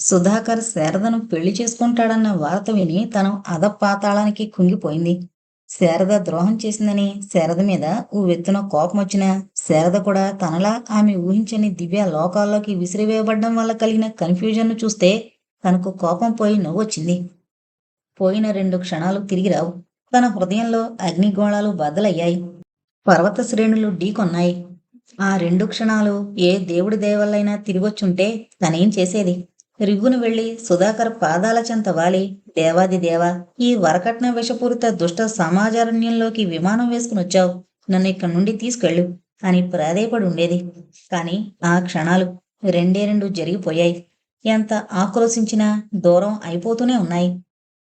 సుధాకర్ శారదను పెళ్ళి చేసుకుంటాడన్న వార్త విని తను అధపాతాళానికి కుంగిపోయింది. శారద ద్రోహం చేసిందని శారద మీద ఉవ్వెత్తున కోపం వచ్చిన శారద కూడా తనలా ఆమె ఊహించని దివ్య లోకాల్లోకి విసిరివేయబడ్డం వల్ల కలిగిన కన్ఫ్యూజన్ను చూస్తే తనకు కోపం పోయి నవ్వొచ్చింది. పోయిన రెండు క్షణాలు తిరిగి రావు. తన హృదయంలో అగ్నిగోళాలు బద్దలయ్యాయి. పర్వత శ్రేణులు ఢీకొన్నాయి. ఆ రెండు క్షణాలు ఏ దేవుడి దయవల్లైనా తిరిగొచ్చుంటే తనేం చేసేది? రిగ్గును వెళ్ళి సుధాకర్ పాదాల చెంత వాలి. దేవాది దేవా ఈ వరకట్న విషపూరిత దుష్ట సమాజారణ్యంలోకి విమానం వేసుకుని వచ్చావు. నన్ను ఇక్కడి నుండి తీసుకెళ్ళు అని ప్రాధేయపడి ఉండేది. కాని ఆ క్షణాలు రెండే రెండు జరిగిపోయాయి. ఎంత ఆక్రోశించినా దూరం అయిపోతూనే ఉన్నాయి.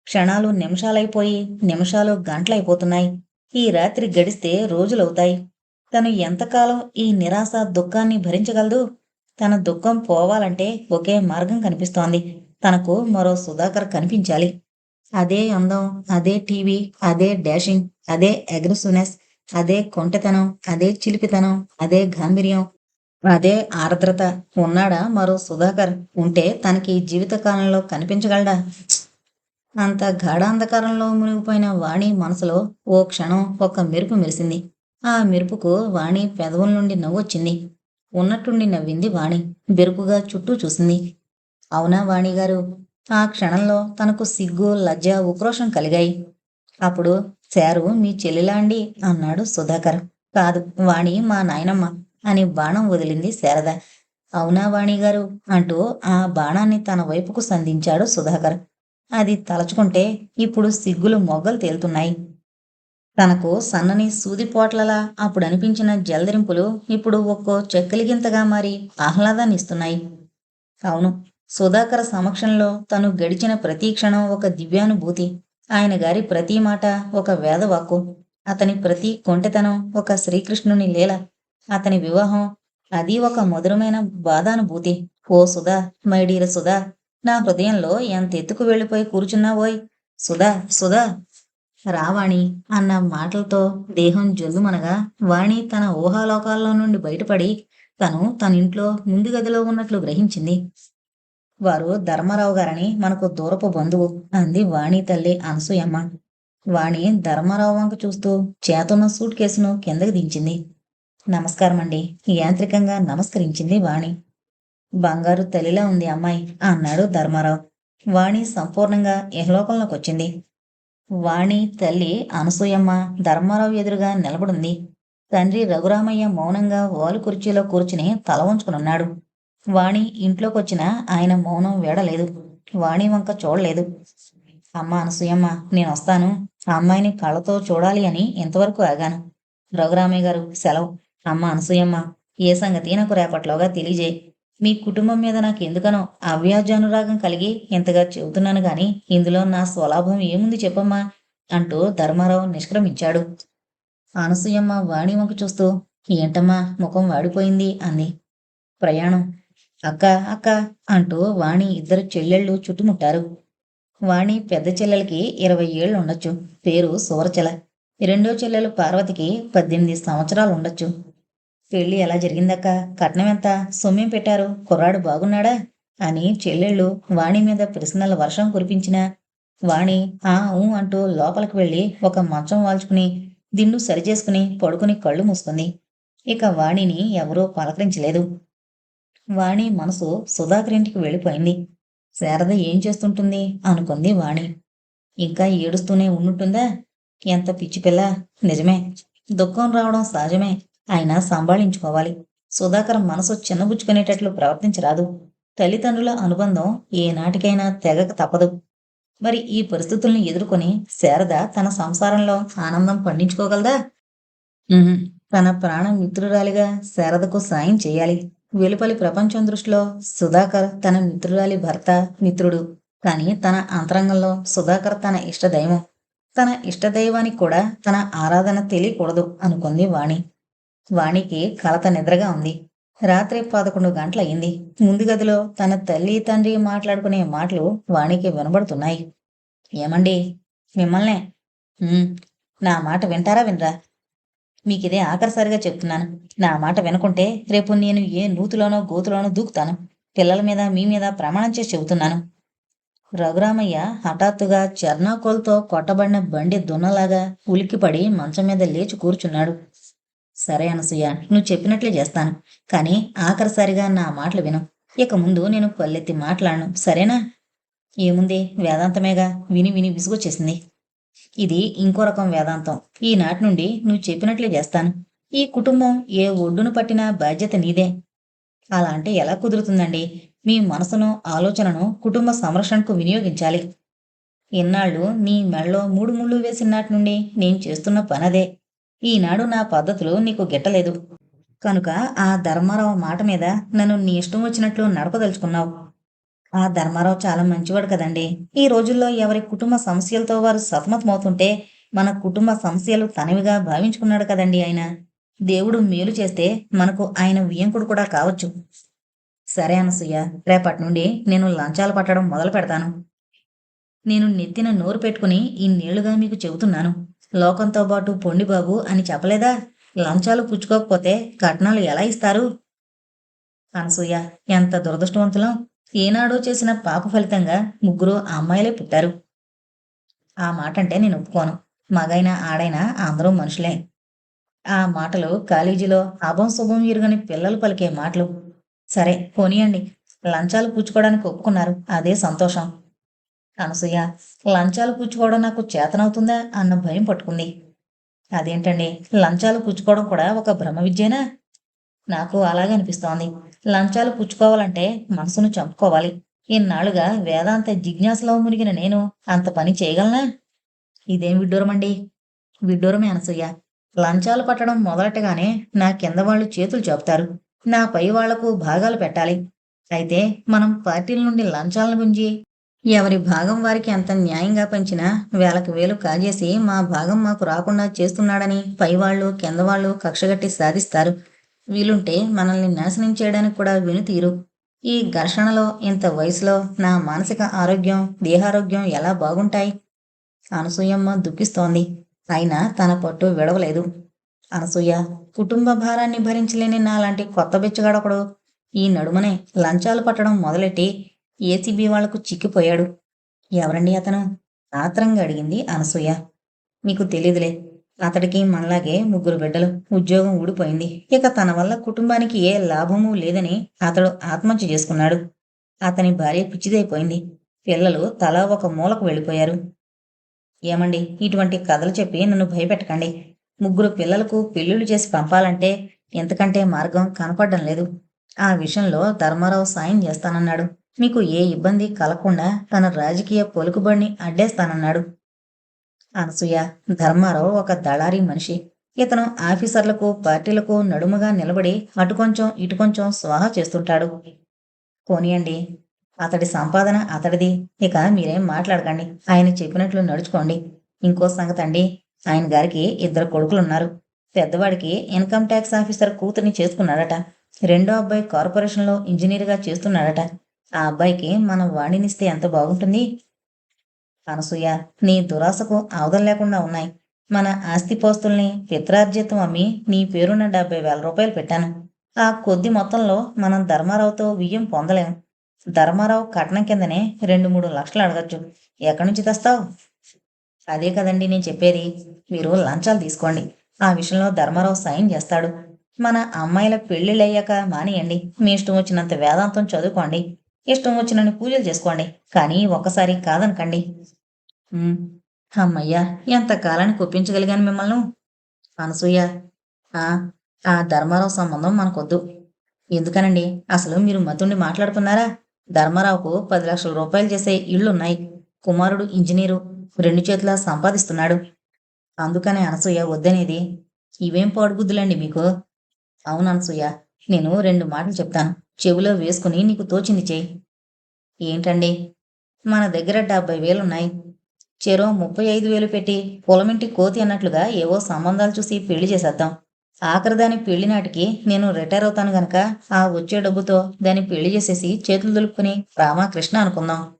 క్షణాలు నిమిషాలైపోయి నిమిషాలు గంటలైపోతున్నాయి. ఈ రాత్రి గడిస్తే రోజులవుతాయి. తను ఎంతకాలం ఈ నిరాశ దుఃఖాన్ని భరించగలదు? తన దుఃఖం పోవాలంటే ఒకే మార్గం కనిపిస్తోంది. తనకు మరో సుధాకర్ కనిపించాలి. అదే అందం అదే టీవీ అదే డాషింగ్ అదే అగ్రెసివ్నెస్ అదే కొంటెతనం అదే చిలిపితనం అదే గాంభీర్యం అదే ఆర్ద్రత. ఉన్నాడా మరో సుధాకర్? ఉంటే తనకి జీవితకాలంలో కనిపించగలడా? అంత గాఢాంధకారంలో మునిగిపోయిన వాణి మనసులో ఓ క్షణం ఒక మెరుపు మెరిసింది. ఆ మెరుపుకు వాణి పెదవుల నుండి నవ్వొచ్చింది. ఉన్నట్టుండి నవ్వింది వాణి. బెరుకుగా చుట్టూ చూసింది. అవునా వాణిగారు ఆ క్షణంలో తనకు సిగ్గు లజ్జ ఉక్రోషం కలిగాయి. అప్పుడు శారు మీ చెల్లిలా అండి అన్నాడు సుధాకర్. కాదు వాణి మా నాయనమ్మ అని బాణం వదిలింది శారద. అవునా వాణిగారు అంటూ ఆ బాణాన్ని తన వైపుకు సంధించాడు సుధాకర్. అది తలచుకుంటే ఇప్పుడు సిగ్గులు మొగ్గలు తేలుతున్నాయి. తనకు సన్నని సూదిపోట్లలా అప్పుడు అనిపించిన జలదరింపులు ఇప్పుడు ఒక్కో చెక్కలిగింతగా మారి ఆహ్లాదాన్ని ఇస్తున్నాయి అవును సుధాకర్ సమక్షంలో తను గడిచిన ప్రతి క్షణం ఒక దివ్యానుభూతి. ఆయన గారి ప్రతి మాట ఒక వేదవాక్కు. అతని ప్రతి కొంటెతనం ఒక శ్రీకృష్ణుని లీల. అతని వివాహం అది ఒక మధురమైన బాధానుభూతి. ఓ సుధా మైడీర సుధా నా హృదయంలో ఎంత ఎత్తుకు వెళ్ళిపోయి కూర్చున్నావోయ్? సుధా సుధా రావాణి అన్న మాటలతో దేహం జల్లుమనగా వాణి తన ఊహాలోకాల్లో నుండి బయటపడి తను తన ఇంట్లో ముందు గదిలో ఉన్నట్లు గ్రహించింది. వారు ధర్మారావు గారని మనకు దూరపు బంధువు అంది వాణి తల్లి అనసూయమ్మ. వాణి ధర్మారావు వంక చూస్తూ చేతున్న సూట్ కేసును కిందకి దించింది. నమస్కారం అండి యాంత్రికంగా నమస్కరించింది వాణి. బంగారు తల్లిలా ఉంది అమ్మాయి అన్నాడు ధర్మారావు. వాణి సంపూర్ణంగా ఇహలోకంలోకి వచ్చింది వాణి తల్లి అనసూయమ్మ ధర్మారావు ఎదురుగా నిలబడింది. తండ్రి రఘురామయ్య మౌనంగా వాలు కుర్చీలో కూర్చుని తల ఉంచుకునున్నాడు వాణి ఇంట్లోకొచ్చిన ఆయన మౌనం వేడలేదు. వాణి వంక చూడలేదు. అమ్మ అనసూయమ్మ నేను వస్తాను. ఆ అమ్మాయిని కళ్ళతో చూడాలి అని ఇంతవరకు ఆగాను. రఘురామయ్య గారు సెలవు. అమ్మ అనసూయమ్మ ఏ సంగతి నాకు రేపట్లోగా తెలియజేయి. మీ కుటుంబం మీద నాకు ఎందుకనో అవ్యాజానురాగం కలిగి ఇంతగా చెబుతున్నాను గాని ఇందులో నా స్వలాభం ఏముంది చెప్పమ్మా అంటూ ధర్మారావు నిష్క్రమించాడు. అనసూయమ్మ వాణి వంక చూస్తూ ఏంటమ్మా ముఖం వాడిపోయింది అంది. ప్రయాణం. అక్క అక్క అంటూ వాణి ఇద్దరు చెల్లెళ్ళు చుట్టుముట్టారు. వాణి పెద్ద చెల్లెలకి ఇరవై ఏళ్ళు ఉండొచ్చు పేరు సూరచెల. రెండో చెల్లెలు పార్వతికి పద్దెనిమిది సంవత్సరాలు ఉండొచ్చు పెళ్ళి ఎలా జరిగిందక్క? కట్నం ఎంత? సొమ్యం పెట్టారు? కుర్రాడు బాగున్నాడా? అని చెల్లెళ్ళు వాణి మీద ప్రశ్నల వర్షం కురిపించిన వాణి ఆ ఊ అంటూ లోపలికి వెళ్ళి ఒక మంచం వాల్చుకుని దిండు సరిచేసుకుని పడుకుని కళ్ళు మూసుకుంది. ఇక వాణిని ఎవరూ పలకరించలేదు. వాణి మనసు సుధాకరింటికి వెళ్ళిపోయింది. శారద ఏం చేస్తుంటుంది? అనుకుంది వాణి. ఇంకా ఏడుస్తూనే ఉండుంటుందా ఎంత పిచ్చి పిల్ల. నిజమే. దుఃఖం రావడం సహజమే. ఆయన సంభాళించుకోవాలి. సుధాకర్ మనసు చిన్నబుచ్చుకునేటట్లు ప్రవర్తించరాదు. తల్లిదండ్రుల అనుబంధం ఏనాటికైనా తెగక తప్పదు. మరి ఈ పరిస్థితుల్ని ఎదుర్కొని శారద తన సంసారంలో ఆనందం పండించుకోగలదా? తన ప్రాణ మిత్రురాలిగా శారదకు సాయం చేయాలి. వెలుపలి ప్రపంచం దృష్టిలో సుధాకర్ తన మిత్రురాలి భర్త మిత్రుడు. కానీ తన అంతరంగంలో సుధాకర్ తన ఇష్టదైవం. తన ఇష్టదైవానికి కూడా తన ఆరాధన తెలియకూడదు అనుకుంది వాణి. వాణికి కలత నిద్రగా ఉంది. రాత్రి పదకొండు గంటలయ్యింది. ముందు గదిలో తన తల్లి తండ్రి మాట్లాడుకునే మాటలు వాణికి వినబడుతున్నాయి. ఏమండి? మిమ్మల్నే? నా మాట వింటారా వినరా? మీకిదే ఆఖరిసారిగా చెప్తున్నాను. నా మాట వినకుంటే రేపు నేను ఏ నూతులోనో గోతులోనో దూకుతాను. పిల్లల మీద మీ మీద ప్రమాణం చేసి చెబుతున్నాను. రఘురామయ్య హఠాత్తుగా చర్నాకోల్తో కొట్టబడిన బండి దున్నలాగా ఉలిక్కిపడి మంచం మీద లేచి కూర్చున్నాడు. సరే అనసూయ నువ్వు చెప్పినట్లే చేస్తాను. కానీ ఆఖరిసారిగా నా మాటలు విను. ఇక ముందు నేను పల్లెత్తి మాట్లాడను. సరేనా? ఏముంది? వేదాంతమేగా? విని విని విసుగొచ్చేసింది. ఇది ఇంకో రకం వేదాంతం. ఈనాటి నుండి నువ్వు చెప్పినట్లే చేస్తాను. ఈ కుటుంబం ఏ ఒడ్డును పట్టిన బాధ్యత నీదే. అలా అంటే ఎలా కుదురుతుందండి? మీ మనసును ఆలోచనను కుటుంబ సంరక్షణకు వినియోగించాలి. ఇన్నాళ్ళు నీ మెళ్ళలో మూడు ముళ్ళు వేసిన నాటి నుండి నేను చేస్తున్న పనదే. ఈనాడు నా పద్ధతులు నీకు గిట్టలేదు. కనుక ఆ ధర్మారావు మాట మీద నన్ను నీ ఇష్టం వచ్చినట్లు నడపదలుచుకున్నావు. ఆ ధర్మారావు చాలా మంచివాడు కదండి. ఈ రోజుల్లో ఎవరి కుటుంబ సమస్యలతో వారు సతమతమవుతుంటే మన కుటుంబ సమస్యలు తనవిగా భావించుకున్నాడు కదండి ఆయన. దేవుడు మేలు చేస్తే మనకు ఆయన వియంకుడు కూడా కావచ్చు. సరే అనసూయ రేపటి నుండి నేను లంచాలు పట్టడం మొదలు పెడతాను నేను నెత్తిన నోరు పెట్టుకుని ఇన్నేళ్ళుగా మీకు చెబుతున్నాను. లోకంతో పాటు పొండి బాబు అని చెప్పలేదా? లంచాలు పుచ్చుకోకపోతే కట్నాలు ఎలా ఇస్తారు? అనసూయ ఎంత దురదృష్టవంతులం. ఏనాడో చేసిన పాప ఫలితంగా ముగ్గురు అమ్మాయిలే పుట్టారు. ఆ మాట అంటే నేను ఒప్పుకోను. మగైనా ఆడైనా అందరూ మనుషులే. ఆ మాటలు కాలేజీలో అభం శుభం ఎరుగని పిల్లలు పలికే మాటలు. సరే పోనీయండి. లంచాలు పుచ్చుకోవడానికి ఒప్పుకున్నారు. అదే సంతోషం. అనసూయ లంచాలు పుచ్చుకోవడం నాకు చేతనవుతుందా అన్న భయం పట్టుకుంది. అదేంటండి? లంచాలు పుచ్చుకోవడం కూడా ఒక భ్రమ విద్యేనా? నాకు అలాగే అనిపిస్తోంది. లంచాలు పుచ్చుకోవాలంటే మనసును చంపుకోవాలి. ఇన్నాళ్ళుగా వేదాంత జిజ్ఞాసలో మునిగిన నేను అంత పని చేయగలనా? ఇదేం విడ్డూరమండి? విడ్డూరమే అనసూయ. లంచాలు పట్టడం మొదలెట్టగానే నా కింద వాళ్ళు చేతులు చెప్తారు. నా పై వాళ్ళకు భాగాలు పెట్టాలి. అయితే మనం పార్టీల నుండి లంచాలను గుంజి ఎవరి భాగం వారికి ఎంత న్యాయంగా పంచినా వేలకు వేలు కాజేసి మా భాగం మాకు రాకుండా చేస్తున్నాడని పైవాళ్ళు కిందవాళ్ళు కక్షగట్టి సాధిస్తారు. వీలుంటే మనల్ని నాశనం చేయడానికి కూడా వినుతీరు ఈ ఘర్షణలో ఇంత వయసులో నా మానసిక ఆరోగ్యం దేహారోగ్యం ఎలా బాగుంటాయి? అనసూయమ్మ దుఃఖిస్తోంది. అయినా తన పట్టు విడవలేదు. అనసూయ కుటుంబ భారాన్ని భరించలేని నాలాంటి కొత్త బిచ్చగాడొకడు. ఈ నడుమనే లంచాలు పట్టడం మొదలెట్టి ఏసీబీ వాళ్ళకు చిక్కిపోయాడు? ఎవరండి అతను? ఆత్రంగా అడిగింది అనసూయ. మీకు తెలియదులే అతడికి మనలాగే ముగ్గురు బిడ్డలు. ఉద్యోగం ఊడిపోయింది. ఇక తన వల్ల కుటుంబానికి ఏ లాభమూ లేదని అతడు ఆత్మహత్య చేసుకున్నాడు. అతని భార్య పిచ్చిదైపోయింది. పిల్లలు తలా ఒక మూలకు వెళ్ళిపోయారు. ఏమండి? ఇటువంటి కథలు చెప్పి నన్ను భయపెట్టకండి. ముగ్గురు పిల్లలకు పెళ్ళిళ్ళు చేసి పంపాలంటే ఎంతకంటే మార్గం కనపడడం లేదు. ఆ విషయంలో ధర్మారావు సాయం చేస్తానన్నాడు. మీకు ఏ ఇబ్బంది కలగకుండా తన రాజకీయ పొలుకుబడిని అడ్డేస్తానన్నాడు. అనసూయ ధర్మారావు ఒక దళారీ మనిషి. ఇతను ఆఫీసర్లకు పార్టీలకు నడుముగా నిలబడి అటు కొంచెం ఇటు కొంచెం స్వాహా చేస్తుంటాడు. కోనియండి అతడి సంపాదన అతడిది. ఇక మీరేం మాట్లాడకండి. ఆయన చెప్పినట్లు నడుచుకోండి. ఇంకో సంగతి అండి ఆయన గారికి ఇద్దరు కొడుకులున్నారు. పెద్దవాడికి ఇన్కమ్ ట్యాక్స్ ఆఫీసర్ కూతుర్ని చేసుకున్నాడట. రెండో అబ్బాయి కార్పొరేషన్లో ఇంజనీర్గా చేస్తున్నాడట. ఆ అబ్బాయికి మనం వాణినిస్తే ఎంత బాగుంటుంది? అనసూయ నీ దురాశకు అవధం లేకుండా ఉన్నాయి. మన ఆస్తిపోస్తుల్ని పిత్రార్జితం అమ్మి నీ పేరున్న డెబ్బై వేల రూపాయలు పెట్టాను. ఆ కొద్ది మొత్తంలో మనం ధర్మారావుతో వియ్యం పొందలేం. ధర్మారావు కట్నం కిందనే రెండు మూడు లక్షలు అడగచ్చు. ఎక్కడి నుంచి తెస్తావు? అదే కదండి నేను చెప్పేది. మీరు లంచాలు తీసుకోండి. ఆ విషయంలో ధర్మారావు సాయం చేస్తాడు. మన అమ్మాయిల పెళ్ళిళ్ళయ్యాక మానేయండి. మీ ఇష్టం వచ్చినంత వేదాంతం చదువుకోండి. ఇష్టం వచ్చినన్ని పూజలు చేసుకోండి. కానీ ఒక్కసారి కాదనకండి. అమ్మయ్యా ఎంత కాలానికి ఒప్పించగలిగాను మిమ్మల్ని? అనసూయ ఆ ఆ ధర్మారావు సంబంధం మనకొద్దు. ఎందుకనండి? అసలు మీరు మతుండి మాట్లాడుకున్నారా? ధర్మారావుకు పది లక్షల రూపాయలు చేసే ఇళ్ళున్నాయి కుమారుడు ఇంజనీరు రెండు చేతుల సంపాదిస్తున్నాడు. అందుకనే అనసూయ వద్దనేది. ఇవేం పాడుబుద్ధులండి మీకు? అవును అనసూయ నేను రెండు మాటలు చెప్తాను. చెవిలో వేసుకుని నీకు తోచింది చేయి. ఏంటండి? మన దగ్గర డెబ్బై వేలున్నాయి. చెరో ముప్పై ఐదు వేలు పెట్టి పొలమింటి కోతి అన్నట్లుగా ఏవో సంబంధాలు చూసి పెళ్ళి చేసేద్దాం. ఆఖరి దాని పెళ్ళి నాటికి నేను రిటైర్ అవుతాను గనక ఆ వచ్చే డబ్బుతో దాన్ని పెళ్ళి చేసేసి చేతులు దులుపుకుని రామకృష్ణ అనుకుందాం.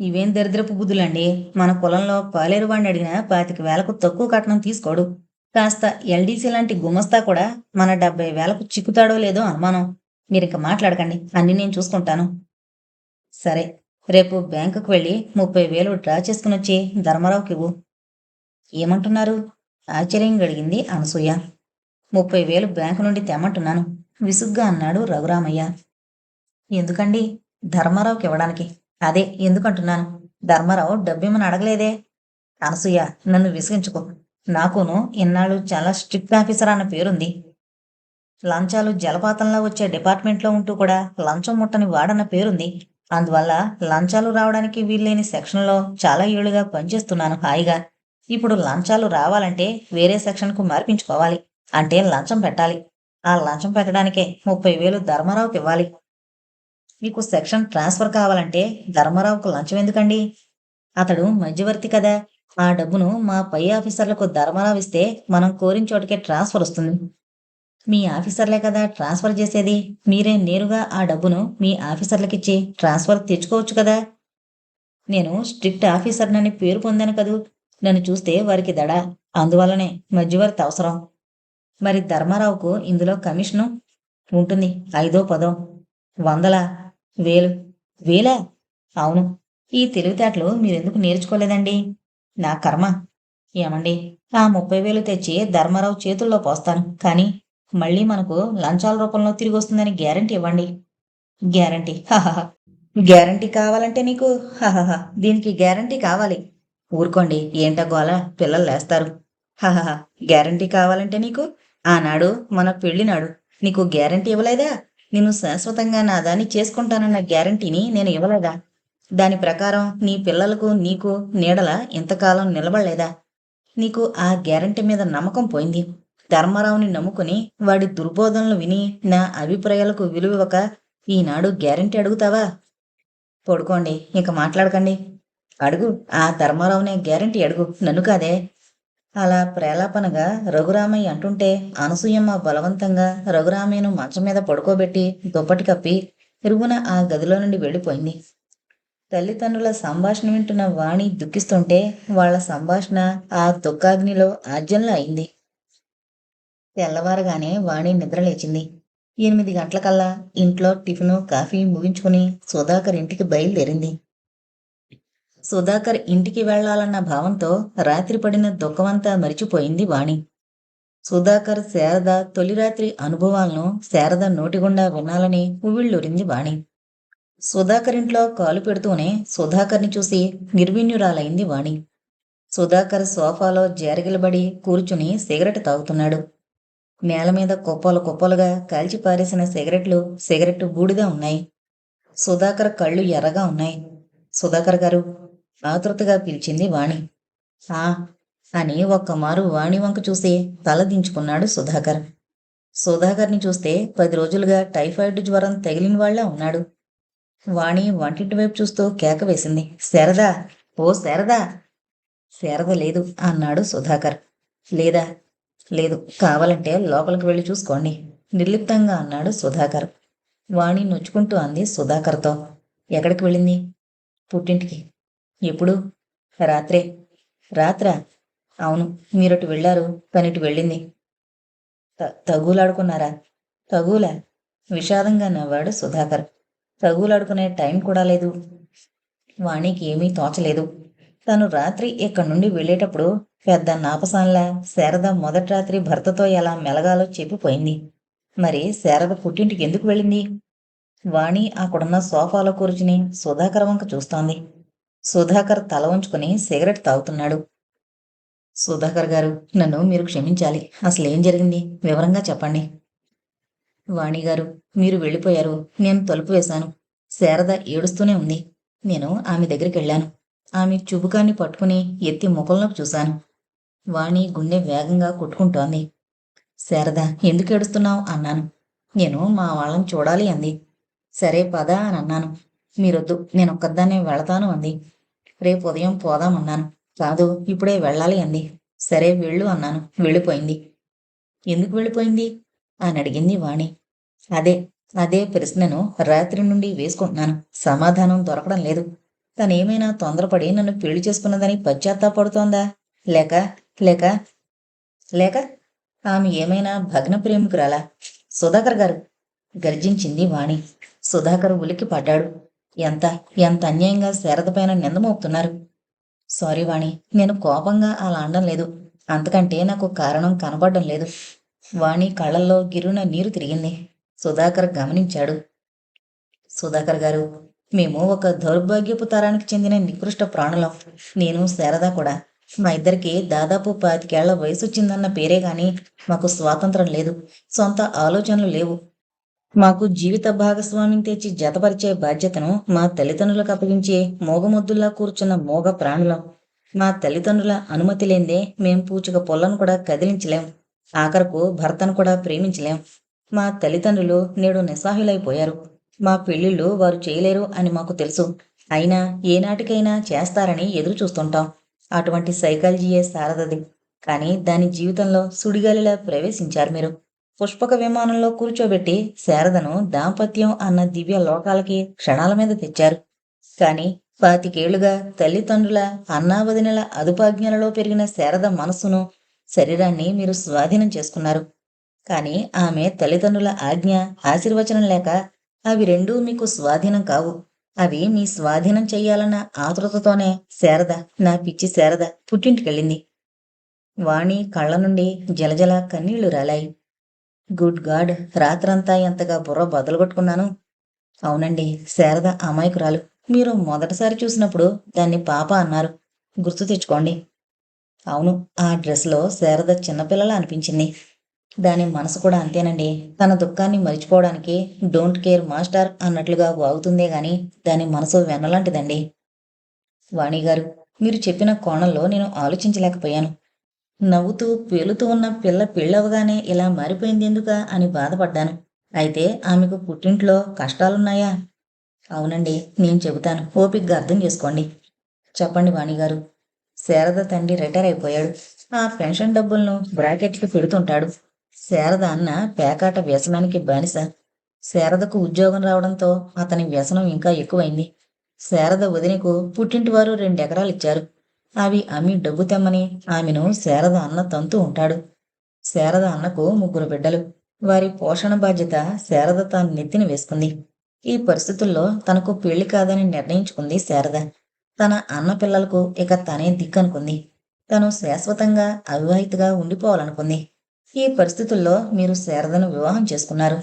ఇవేం దరిద్రపు బుద్ధులండి? మన కులంలో పాలేరు వాడిని అడిగినా పాతిక వేలకు తక్కువ కట్నం తీసుకోడు. కాస్త ఎల్డీసీ లాంటి గుమస్తా కూడా మన డెబ్బై వేలకు చిక్కుతాడో లేదో అనుమానం. మీరు ఇంకా మాట్లాడకండి. అన్ని నేను చూసుకుంటాను. సరే రేపు బ్యాంకుకు వెళ్ళి ముప్పై వేలు డ్రా చేసుకుని వచ్చి ధర్మారావుకి ఇవ్వు. ఏమంటున్నారు? ఆశ్చర్యంగా అడిగింది అనసూయ. ముప్పై వేలు బ్యాంకు నుండి తెమ్మంటున్నాను. విసుగ్గా అన్నాడు రఘురామయ్య. ఎందుకండి? ధర్మారావుకి ఇవ్వడానికి. అదే ఎందుకంటున్నాను? ధర్మారావు డబ్బేమని అడగలేదే? అనసూయ నన్ను విసిగించుకో. నాకును ఇన్నాళ్ళు చాలా స్ట్రిక్ట్ ఆఫీసర్ అన్న పేరుంది. లంచాలు జలపాతంలో వచ్చే డిపార్ట్మెంట్లో ఉంటూ కూడా లంచం ముట్టని వాడన్న పేరుంది. అందువల్ల లంచాలు రావడానికి వీల్లేని సెక్షన్లో చాలా ఏళ్ళుగా పనిచేస్తున్నాను హాయిగా. ఇప్పుడు లంచాలు రావాలంటే వేరే సెక్షన్కు మార్పించుకోవాలి. అంటే లంచం పెట్టాలి. ఆ లంచం పెట్టడానికే ముప్పై వేలు ధర్మారావుకి ఇవ్వాలి. మీకు సెక్షన్ ట్రాన్స్ఫర్ కావాలంటే ధర్మారావుకు లంచం ఎందుకండి? అతడు మధ్యవర్తి కదా. ఆ డబ్బును మా పై ఆఫీసర్లకు ధర్మారావు ఇస్తే మనం కోరిన చోటికే ట్రాన్స్ఫర్ వస్తుంది. మీ ఆఫీసర్లే కదా ట్రాన్స్ఫర్ చేసేది? మీరే నేరుగా ఆ డబ్బును మీ ఆఫీసర్లకిచ్చి ట్రాన్స్ఫర్ తెచ్చుకోవచ్చు కదా? నేను స్ట్రిక్ట్ ఆఫీసర్నని పేరు పొందాను కదూ. నన్ను చూస్తే వారికి దడ. అందువల్లనే మధ్యవర్తి అవసరం. మరి ధర్మారావుకు ఇందులో కమిషను ఉంటుంది. ఐదో పదో. వందల వేలు. వేలా? అవును. ఈ తెలివితేటలు మీరెందుకు నేర్చుకోలేదండి? నా కర్మ. ఏమండి? ఆ ముప్పై వేలు తెచ్చి ధర్మారావు చేతుల్లో పోస్తాను. కానీ మళ్ళీ మనకు లంచాల రూపంలో తిరిగి వస్తుందని గ్యారంటీ ఇవ్వండి. గ్యారంటీ. హహహ. గ్యారంటీ కావాలంటే నీకు హహహ. దీనికి గ్యారంటీ కావాలి. ఊరుకోండి ఏంటో గోల? పిల్లలు లేస్తారు. హహహ. గ్యారంటీ కావాలంటే నీకు ఆనాడు మన పెళ్ళినాడు నీకు గ్యారంటీ ఇవ్వలేదా? నిన్ను శాశ్వతంగా నా దాన్ని చేసుకుంటానన్న గ్యారంటీని నేను ఇవ్వలేదా? దాని ప్రకారం నీ పిల్లలకు నీకు నీడల ఇంతకాలం నిలబడలేదా? నీకు ఆ గ్యారంటీ మీద నమ్మకం పోయింది. ధర్మారావుని నమ్ముకుని వాడి దుర్బోధనలు విని నా అభిప్రాయాలకు విలువక ఈనాడు గ్యారంటీ అడుగుతావా? పడుకోండి ఇక మాట్లాడకండి. అడుగు ఆ ధర్మారావునే గ్యారంటీ అడుగు నన్ను కాదే. అలా ప్రేలాపనగా రఘురామయ్య అంటుంటే అనసూయమ్మ బలవంతంగా రఘురామయ్యను మంచం మీద పడుకోబెట్టి దుప్పటి కప్పి ఇరుగున ఆ గదిలో నుండి వెళ్ళిపోయింది. తల్లిదండ్రుల సంభాషణ వింటున్న వాణి దుఃఖిస్తుంటే వాళ్ళ సంభాషణ ఆ దుఃఖాగ్నిలో ఆజ్యంలో అయింది. తెల్లవారగానే వాణి నిద్రలేచింది ఎనిమిది గంటలకల్లా ఇంట్లో టిఫిను కాఫీ ముగించుకుని సుధాకర్ ఇంటికి బయలుదేరింది. సుధాకర్ ఇంటికి వెళ్ళాలన్న భావంతో రాత్రి పడిన దుఃఖమంతా మరిచిపోయింది వాణి. సుధాకర్ శారద తొలి రాత్రి అనుభవాలను శారద నోటిగుండా వినాలని ఉవిళ్ళూరింది వాణి. సుధాకర్ ఇంట్లో కాలు పెడుతూనే సుధాకర్ని చూసి నిర్విణ్యురాలైంది వాణి. సుధాకర్ సోఫాలో జారిగిలబడి కూర్చుని సిగరెట్ తాగుతున్నాడు. నేల మీద కుప్పలు కుప్పలుగా కాల్చి పారేసిన సిగరెట్లు సిగరెట్ బూడిగా ఉన్నాయి. సుధాకర్ కళ్ళు ఎర్రగా ఉన్నాయి. సుధాకర్ గారు ఆతృతగా పిలిచింది వాణి. ఆ అని ఒక్కమారు వాణి వంక చూసి తల దించుకున్నాడు సుధాకర్. సుధాకర్ని చూస్తే పది రోజులుగా టైఫాయిడ్ జ్వరం తగిలిన వాళ్ళ ఉన్నాడు. వాణి వంటింటి వైపు చూస్తూ కేక వేసింది. శారదా ఓ శారదా. శారద లేదు అన్నాడు సుధాకర్. లేదా లేదు కావాలంటే లోపలికి వెళ్ళి చూసుకోండి నిర్లిప్తంగా అన్నాడు సుధాకర్. వాణి నొచ్చుకుంటూ అంది సుధాకర్తో. ఎక్కడికి వెళ్ళింది? పుట్టింటికి. ఎప్పుడు? రాత్రే. రాత్రా? అవును మీరటు వెళ్ళారు తనిటు వెళ్ళింది. త- తగులాడుకున్నారా? తగులా? విషాదంగా నవ్వాడు సుధాకర్. తగులాడుకునే టైం కూడా లేదు. వాణికి ఏమీ తోచలేదు. తను రాత్రి ఇక్కడి నుండి వెళ్ళేటప్పుడు పెద్ద నాపసాన్లా శారద మొదటి రాత్రి భర్తతో ఎలా మెలగాలో చెప్పిపోయింది. మరి శారద పుట్టింటికి ఎందుకు వెళ్ళింది? వాణి అక్కడున్న సోఫాలో కూర్చుని సుధాకర్ వంక చూస్తోంది. సుధాకర్ తల ఉంచుకుని సిగరెట్ తాగుతున్నాడు. సుధాకర్ గారు నన్ను మీరు క్షమించాలి. అసలు ఏం జరిగింది? వివరంగా చెప్పండి. వాణి గారు మీరు వెళ్ళిపోయారు. నేను తలుపు వేశాను. శారద ఏడుస్తూనే ఉంది. నేను ఆమె దగ్గరికి వెళ్ళాను. ఆమె చుబుకాన్ని పట్టుకుని ఎత్తి ముఖంలోకి చూశాను. వాణి గుండె వేగంగా కొట్టుకుంటోంది. శారద ఎందుకు ఏడుస్తున్నావు? అన్నాను. నేను మా వాళ్ళని చూడాలి అంది. సరే పదా అని అన్నాను. మీరొద్దు నేను ఒక్కదాన్నే వెళతాను అంది. రేపు ఉదయం పోదామన్నాను కాదు ఇప్పుడే వెళ్ళాలి అంది. సరే వెళ్ళు అన్నాను. వెళ్ళిపోయింది. ఎందుకు వెళ్ళిపోయింది? అని అడిగింది వాణి. అదే అదే ప్రశ్నను రాత్రి నుండి వేసుకుంటున్నాను. సమాధానం దొరకడం లేదు. తనేమైనా తొందరపడి నన్ను పెళ్ళి చేసుకున్నదని పశ్చాత్తాపడుతోందా? లేక లేక లేక ఆమె ఏమైనా భగ్న ప్రేమికురాలా? సుధాకర్ గారు గర్జించింది వాణి. సుధాకర్ ఉలిక్కి పడ్డాడు. ఎంత ఎంత అన్యాయంగా శారద పైన సారీ వాణి నేను కోపంగా అలా అనడం లేదు. అంతకంటే నాకు కారణం కనపడడం లేదు. వాణి కళ్ళల్లో గిరున నీరు తిరిగింది. సుధాకర్ గమనించాడు. సుధాకర్ గారు మేము ఒక దౌర్భాగ్యపు తరానికి చెందిన నికృష్ట ప్రాణులం. నేను శారద కూడా. మా ఇద్దరికి దాదాపు పాతికేళ్ళ వయసు వచ్చిందన్న పేరే గాని మాకు స్వాతంత్రం లేదు. సొంత ఆలోచనలు లేవు. మాకు జీవిత భాగస్వామిని తెచ్చి జతపరిచే బాధ్యతను మా తల్లిదండ్రులకు అప్పగించే మోగముద్దుల్లా కూర్చున్న మోగ ప్రాణులం. మా తల్లిదండ్రుల అనుమతి లేందే మేం పూచిక పొల్లను కూడా కదిలించలేం. ఆఖరకు భర్తను కూడా ప్రేమించలేం. మా తల్లిదండ్రులు నేడు నిస్సాహులైపోయారు మా పెళ్ళిళ్ళు వారు చేయలేరు అని మాకు తెలుసు. అయినా ఏనాటికైనా చేస్తారని ఎదురు చూస్తుంటాం. అటువంటి సైకాలజీయే శారదది కానీ దాని జీవితంలో సుడిగాలిలా ప్రవేశించారు మీరు. పుష్పక విమానంలో కూర్చోబెట్టి శారదను దాంపత్యం అన్న దివ్య లోకాలకి క్షణాల మీద తెచ్చారు. కానీ పాతికేళ్ళుగా తల్లిదండ్రుల అన్నావదినల అదుపాజ్ఞలలో పెరిగిన శారద మనస్సును శరీరాన్ని మీరు స్వాధీనం చేసుకున్నారు. కానీ ఆమె తల్లిదండ్రుల ఆజ్ఞ ఆశీర్వచనం లేక అవి రెండూ మీకు స్వాధీనం కావు. అవి మీ స్వాధీనం చెయ్యాలన్న ఆతృతతోనే శారద నా పిచ్చి శారద పుట్టింటికెళ్ళింది. వాణి కళ్ళ నుండి జలజల కన్నీళ్ళు రాలాయి. గుడ్ గాడ్ రాత్రంతా ఎంతగా బుర్ర బదలుగొట్టుకున్నాను అవునండి శారద అమాయకురాలు. మీరు మొదటిసారి చూసినప్పుడు దాన్ని పాప అన్నారు. గుర్తు తెచ్చుకోండి. అవును ఆ డ్రెస్లో శారద చిన్నపిల్లలా అనిపించింది. దాని మనసు కూడా అంతేనండి. తన దుఃఖాన్ని మరిచిపోవడానికి డోంట్ కేర్ మాస్టర్ అన్నట్లుగా వాగుతుందే గాని దాని మనసు వెన్నలాంటిదండి. వాణి గారు మీరు చెప్పిన కోణంలో నేను ఆలోచించలేకపోయాను. నవ్వుతూ పేలుతూ ఉన్న పిల్ల పెళ్ళవగానే ఇలా మారిపోయింది ఎందుకా అని బాధపడ్డాను. అయితే ఆమెకు పుట్టింట్లో కష్టాలున్నాయా? అవునండి నేను చెబుతాను. ఓపిగ్గా అర్థం చేసుకోండి. చెప్పండి వాణిగారు. శారద తండ్రి రిటైర్ అయిపోయాడు. ఆ పెన్షన్ డబ్బులను బ్రాకెట్కి పెడుతుంటాడు. శారద అన్న పేకాట వ్యసనానికి బానిస. శారదకు ఉద్యోగం రావడంతో అతని వ్యసనం ఇంకా ఎక్కువైంది. శారద వదినకు పుట్టింటి వారు రెండెకరాలు ఇచ్చారు అవి అమ్మి డబ్బు తెమ్మని ఆమెను శారద అన్న తంతు ఉంటాడు. శారద అన్నకు ముగ్గురు బిడ్డలు. వారి పోషణ బాధ్యత శారద తాను నెత్తిన వేసుకుంది. ఈ పరిస్థితుల్లో తనకు పెళ్ళి కాదని నిర్ణయించుకుంది శారద. తన అన్న పిల్లలకు ఇక తనే దిక్కనుకుంది. తను శాశ్వతంగా అవివాహితగా ఉండిపోవాలనుకుంది. ఈ పరిస్థితుల్లో మీరు శారదను వివాహం చేసుకున్నారు.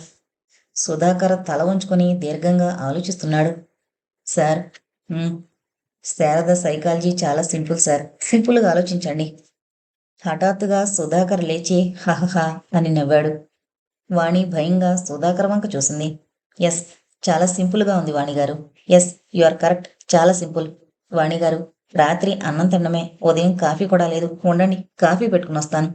సుధాకర్ తల ఉంచుకొని దీర్ఘంగా ఆలోచిస్తున్నాడు. సార్ శారద సైకాలజీ చాలా సింపుల్ సార్. సింపుల్గా ఆలోచించండి. హఠాత్తుగా సుధాకర్ లేచి హహహా అని నవ్వాడు. వాణి భయంగా సుధాకర్ వంక చూసింది. ఎస్ చాలా సింపుల్గా ఉంది వాణిగారు ఎస్ యు ఆర్ కరెక్ట్. చాలా సింపుల్. వాణి గారు రాత్రి అన్నం తినడమే. ఉదయం కాఫీ కూడా లేదు. ఉండండి కాఫీ పెట్టుకుని వస్తాను.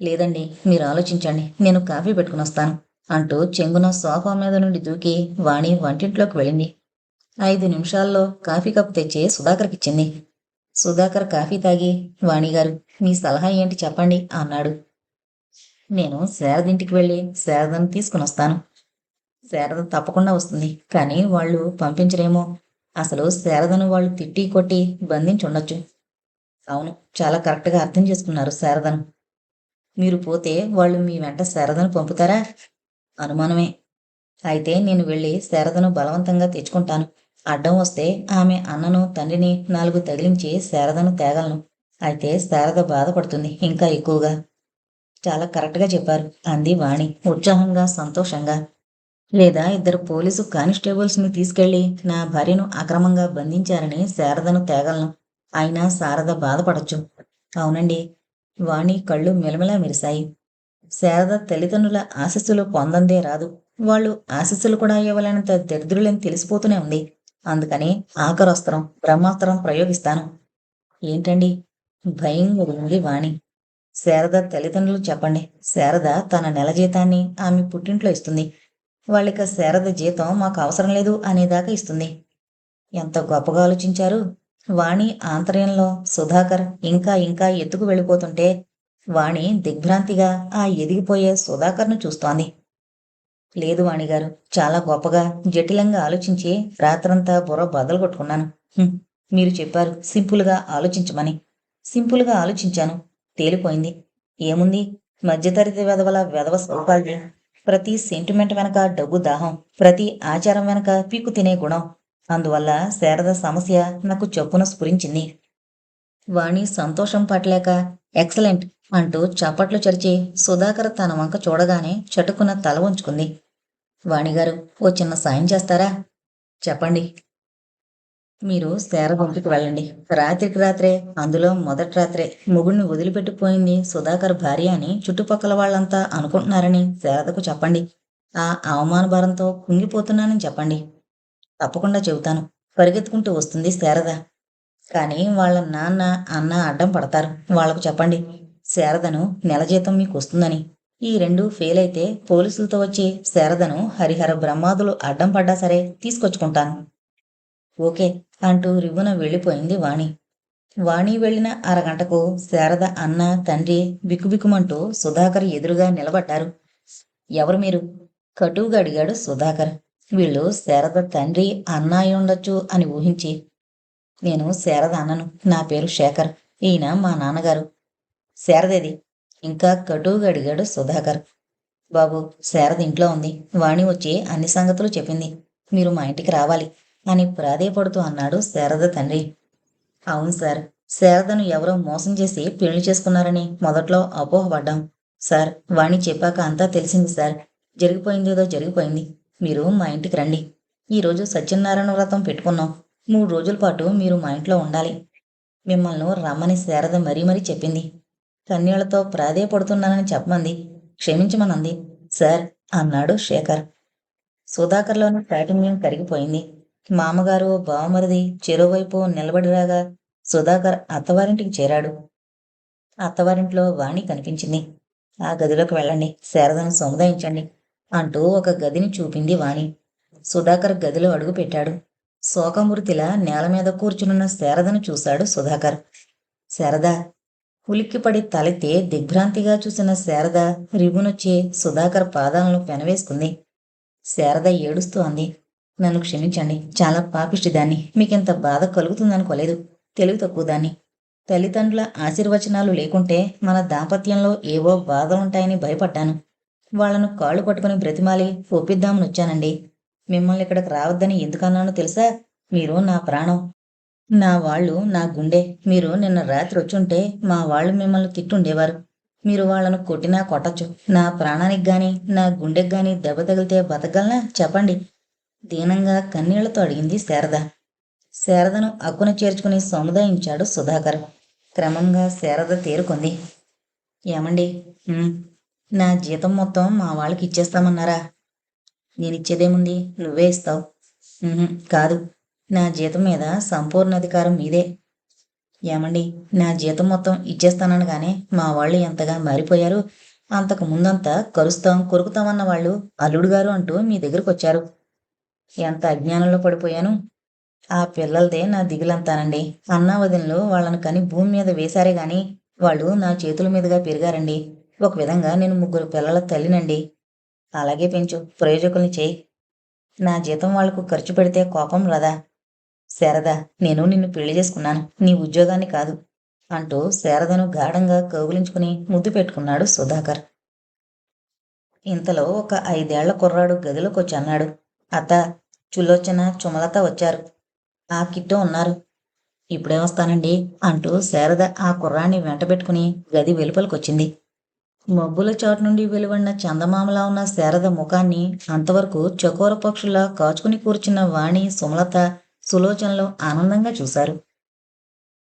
లేదండి మీరు ఆలోచించండి నేను కాఫీ పెట్టుకుని వస్తాను అంటూ చెంగున సోఫా మీద నుండి దూకి వాణి వంటింట్లోకి వెళ్ళింది. ఐదు నిమిషాల్లో కాఫీ కప్పు తెచ్చి సుధాకర్కి ఇచ్చింది. సుధాకర్ కాఫీ తాగి వాణిగారు మీ సలహా ఏంటి చెప్పండి అన్నాడు. నేను శారదింటికి వెళ్ళి శారదను తీసుకుని వస్తాను. శారద తప్పకుండా వస్తుంది కానీ వాళ్ళు పంపించరేమో అసలు శారదను వాళ్ళు తిట్టి కొట్టి బంధించి ఉండొచ్చు. అవును చాలా కరెక్ట్గా అర్థం చేసుకున్నారు శారదను. మీరు పోతే వాళ్ళు మీ వెంట శారదను పంపుతారా? అనుమానమే. అయితే నేను వెళ్ళి శారదను బలవంతంగా తెచ్చుకుంటాను. అడ్డం వస్తే ఆమె అన్నను తండ్రిని నాలుగు తగిలించి శారదను తేగలను. అయితే శారద బాధపడుతుంది ఇంకా ఎక్కువగా. చాలా కరెక్ట్గా చెప్పారు అంది వాణి ఉత్సాహంగా సంతోషంగా. లేదా ఇద్దరు పోలీసు కానిస్టేబుల్స్ని తీసుకెళ్ళి నా భార్యను అక్రమంగా బంధించారని శారదను తేగలను. అయినా శారద బాధపడచ్చు. అవునండి వాణి కళ్ళు మెలమెలా మెరిశాయి. శారద తల్లిదండ్రుల ఆశస్సులు పొందందే రాదు. వాళ్ళు ఆశస్సులు కూడా ఇవ్వలేనంత దరిద్రులని తెలిసిపోతూనే ఉంది. అందుకని ఆకరస్త్రం బ్రహ్మాస్త్రం ప్రయోగిస్తాను. ఏంటండి? భయంగా ఉంది వాణి. శారద తల్లిదండ్రులు చెప్పండి. శారద తన నెల జీతాన్ని ఆమె పుట్టింట్లో ఇస్తుంది. వాళ్ళిక శారద జీతం మాకు అవసరం లేదు అనేదాకా ఇస్తుంది. ఎంత గొప్పగా ఆలోచించారు? వాణి ఆంతర్యంలో సుధాకర్ ఇంకా ఇంకా ఎత్తుకు వెళ్ళిపోతుంటే వాణి దిగ్భ్రాంతిగా ఆ ఎదిగిపోయే సుధాకర్ను చూస్తోంది. లేదు వాణిగారు చాలా గొప్పగా జటిలంగా ఆలోచించి రాత్రంతా బుర్ర బదలు కొట్టుకున్నాను మీరు చెప్పారు సింపుల్గా ఆలోచించమని. సింపుల్గా ఆలోచించాను. తేలిపోయింది. ఏముంది? మధ్యతరగతి వెధవల వెధవ సౌకాల్యం ప్రతి సెంటిమెంట్ వెనక డబ్బు దాహం. ప్రతి ఆచారం వెనక పీకు తినే గుణం. అందువల్ల శారద సమస్య నాకు చెప్పున స్ఫురించింది. వాణి సంతోషం పట్టలేక ఎక్సలెంట్ అంటూ చప్పట్లు చరిచి సుధాకర్ తన వంక చూడగానే చటుకున తల ఉంచుకుంది వాణిగారు ఓ చిన్న సాయం చేస్తారా? చెప్పండి. మీరు శారద వెళ్ళండి. రాత్రికి రాత్రే అందులో మొదటి రాత్రే ముగుడిని వదిలిపెట్టిపోయింది సుధాకర్ భార్య అని చుట్టుపక్కల వాళ్ళంతా అనుకుంటున్నారని శారదకు చెప్పండి. ఆ అవమాన భారంతో కుంగిపోతున్నానని చెప్పండి. తప్పకుండా చెబుతాను. పరిగెత్తుకుంటూ వస్తుంది శారద. కానీ వాళ్ళ నాన్న అన్న అడ్డం పడతారు. వాళ్ళకు చెప్పండి. శారదను నెల జీతం మీకు వస్తుందని. ఈ రెండు ఫెయిల్ అయితే పోలీసులతో వచ్చి శారదను హరిహర బ్రహ్మాదులు అడ్డం పడ్డా సరే తీసుకొచ్చుకుంటాను. ఓకే అంటూ రివ్వున వెళ్ళిపోయింది వాణి. వాణి వెళ్ళిన అరగంటకు శారద అన్న తండ్రి బిక్కుబిక్కుమంటూ సుధాకర్ ఎదురుగా నిలబడ్డారు. ఎవరు మీరు? కటువుగా అడిగాడు సుధాకర్. వీళ్ళు శారద తండ్రి అన్నాయి ఉండొచ్చు అని ఊహించి నేను శారద అన్నను. నా పేరు శేఖర్. ఈయన మా నాన్నగారు. శారదేది? ఇంకా కటువుగా అడిగాడు సుధాకర్. బాబు శారద ఇంట్లో ఉంది. వాణి వచ్చి అన్ని సంగతులు చెప్పింది. మీరు మా ఇంటికి రావాలి అని ప్రాధేయపడుతూ అన్నాడు శారద తండ్రి. అవును సార్. శారదను ఎవరో మోసం చేసి పెళ్ళి చేసుకున్నారని మొదట్లో అపోహపడ్డాం. సార్ వాణి చెప్పాక అంతా తెలిసింది సార్. జరిగిపోయిందేదో జరిగిపోయింది. మీరు మా ఇంటికి రండి. ఈరోజు సత్యనారాయణ వ్రతం పెట్టుకున్నాం. మూడు రోజుల పాటు మీరు మా ఇంట్లో ఉండాలి. మిమ్మల్ని రమ్మని శారద మరీ మరీ చెప్పింది. కన్యలతో ప్రాధేయపడుతున్నానని చెప్పమంది. క్షమించమనంది. సార్ అన్నాడు శేఖర్. సుధాకర్లోని కాఠిన్యం కరిగిపోయింది. మామగారు బావమరిది చెరువైపు నిలబడిరాగా సుధాకర్ అత్తవారింటికి చేరాడు. అత్తవారింట్లో వాణి కనిపించింది. ఆ గదిలోకి వెళ్ళండి. శారదను సముదాయించండి. అంటూ ఒక గదిని చూపింది వాణి. సుధాకర్ గదిలో అడుగు పెట్టాడు. శోకమృతిలా నేల మీద కూర్చునున్న శారదను చూశాడు సుధాకర్. శారద! ఉలిక్కిపడి తలెత్తే దిగ్భ్రాంతిగా చూసిన శారద రిగునొచ్చే సుధాకర్ పాదాలను పెనవేసుకుంది. శారద ఏడుస్తూ అంది. నన్ను క్షమించండి. చాలా పాపిష్టిదాన్ని. మీకింత బాధ కలుగుతుందనుకోలేదు. తెలివి తక్కువ దాన్ని. తల్లిదండ్రుల ఆశీర్వచనాలు లేకుంటే మన దాంపత్యంలో ఏవో బాధ ఉంటాయని భయపడ్డాను. వాళ్ళను కాళ్ళు పట్టుకుని బ్రతిమాలి ఒప్పిద్దామని వచ్చానండి. మిమ్మల్ని ఇక్కడికి రావద్దని ఎందుకన్నానో తెలుసా? మీరు నా ప్రాణం. నా వాళ్ళు నా గుండె. మీరు నిన్న రాత్రి వచ్చుంటే మా వాళ్ళు మిమ్మల్ని తిట్టుండేవారు. మీరు వాళ్ళను కొట్టినా కొట్టచ్చు. నా ప్రాణానికి గాని నా గుండెకి గాని దెబ్బ తగిలితే బతకగలనా చెప్పండి. దీనంగా కన్నీళ్ళతో అడిగింది శారద. శారదను అక్కున చేర్చుకుని సముదాయించాడు సుధాకర్. క్రమంగా శారద తేరుకుంది. ఏమండి? నా జీతం మొత్తం మా వాళ్ళకి ఇచ్చేస్తామన్నారా? నేను ఇచ్చేదేముంది నువ్వే ఇస్తావు. కాదు. నా జీతం మీద సంపూర్ణ అధికారం మీదే. ఏమండి? నా జీతం మొత్తం ఇచ్చేస్తాననగానే మా వాళ్ళు ఎంతగా మారిపోయారు? అంతకు ముందంతా కరుస్తాం కొరుకుతామన్న వాళ్ళు అల్లుడు గారు అంటూ మీ దగ్గరకు వచ్చారు ఎంత అజ్ఞానంలో పడిపోయాను? ఆ పిల్లలదే నా దిగులంతానండి. అన్నా వదినలు వాళ్ళని కని భూమి మీద వేశారే గాని వాళ్ళు నా చేతుల మీదుగా పెరిగారండి. ఒక విధంగా నేను ముగ్గురు పిల్లల తల్లినండి. అలాగే పెంచు ప్రయోజకుల్ని చేయి. నా జీతం వాళ్ళకు ఖర్చు పెడితే కోపం రాదా? శారద నేను నిన్ను పెళ్ళి చేసుకున్నాను. నీ ఉద్యోగాన్ని కాదు అంటూ శారదను గాఢంగా కౌగులించుకుని ముద్దు పెట్టుకున్నాడు సుధాకర్. ఇంతలో ఒక ఐదేళ్ళ కుర్రాడు గదిలోకి వచ్చి అన్నాడు అత్త చులోచన చుమలత వచ్చారు. ఆ కిట్టో ఉన్నారు. ఇప్పుడే వస్తానండి? అంటూ శారద ఆ కుర్రాన్ని వెంటబెట్టుకుని గది వెలుపలికొచ్చింది. మబ్బుల చాటు నుండి వెలువడిన చందమామలా ఉన్న శారద ముఖాన్ని అంతవరకు చకోర పక్షులా కాచుకుని కూర్చున్న వాణి సుమలత సులోచనలు ఆనందంగా చూశారు.